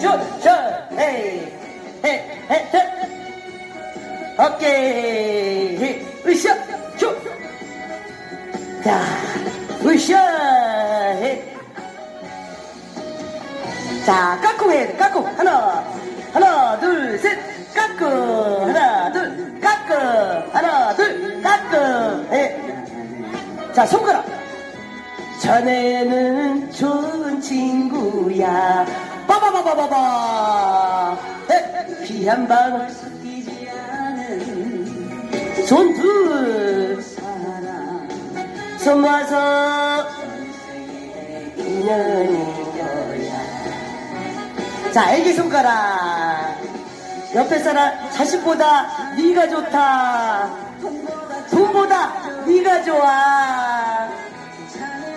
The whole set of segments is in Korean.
슛슛 헤이 헤이 헤이 슛 오케이 헤이 으쌰 슛 자 으쌰 헤이 자 깎고 해 깎고 하나 하나 둘셋. 깎고 하나 둘 깎고 하나 둘 깎고 헤자 손가락. 자네는 좋은 친구야 빠바바바바바. 피한 방울 섞이지 않은 손둘 손 모아서 인연인 거야. 자 애기 손가락. 옆에 사람 자식보다 네가 좋다. 돈보다 네가 좋아.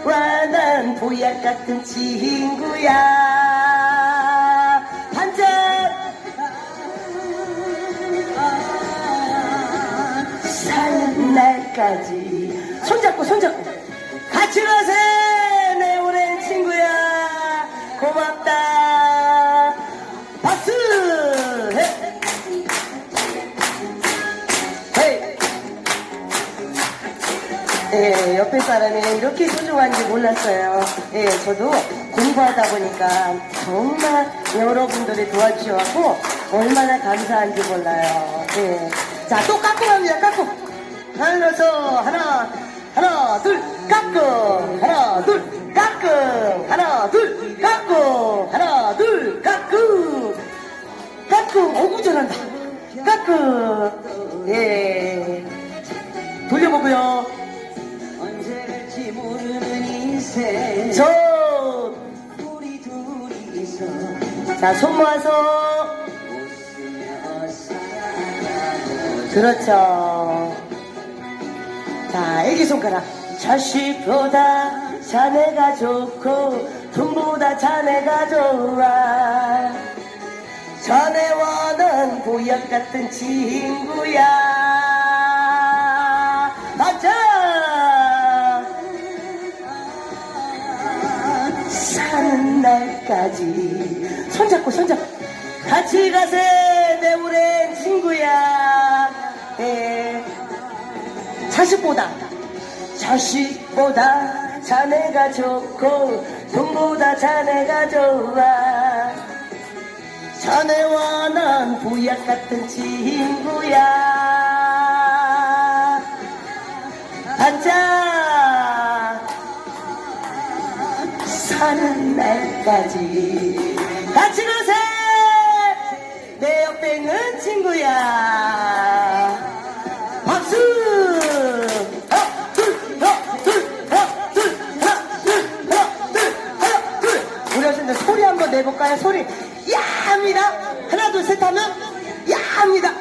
와 난 보약 같은 친구야 날까지 손잡고 손잡고 같이 가세 내 오랜 친구야 고맙다 박수. 예, 옆에 사람이 이렇게 소중한지 몰랐어요. 예, 저도 공부하다 보니까 정말 여러분들이 도와주셔갖고 얼마나 감사한지 몰라요. 예. 자, 또 깎고 갑니다, 깎고. 하나서 하나, 하나, 둘, 깎고. 하나, 둘, 깎고. 하나, 둘, 깎고. 하나, 둘, 깎고. 깎고. 어구, 잘한다. 깎고. 예. 돌려보고요. 언제 갈지 모르는 인생 저, 우리 둘이서 자, 손 모아서. 그렇죠. 자, 애기 손가락. 자식보다 자네가 좋고, 돈보다 자네가 좋아. 자네와는 보약 같은 친구야. 맞아! 사는 날까지 손잡고 손잡고 같이 가세 내 자식보다 자식보다 자네가 좋고 돈보다 자네가 좋아. 자네와 난 보약 같은 친구야. 반짝! 사는 날까지 같이 가세! 내 옆에 있는 친구야 내볼까요? 소리. 야 합니다. 하나 둘 셋 하면 야 합니다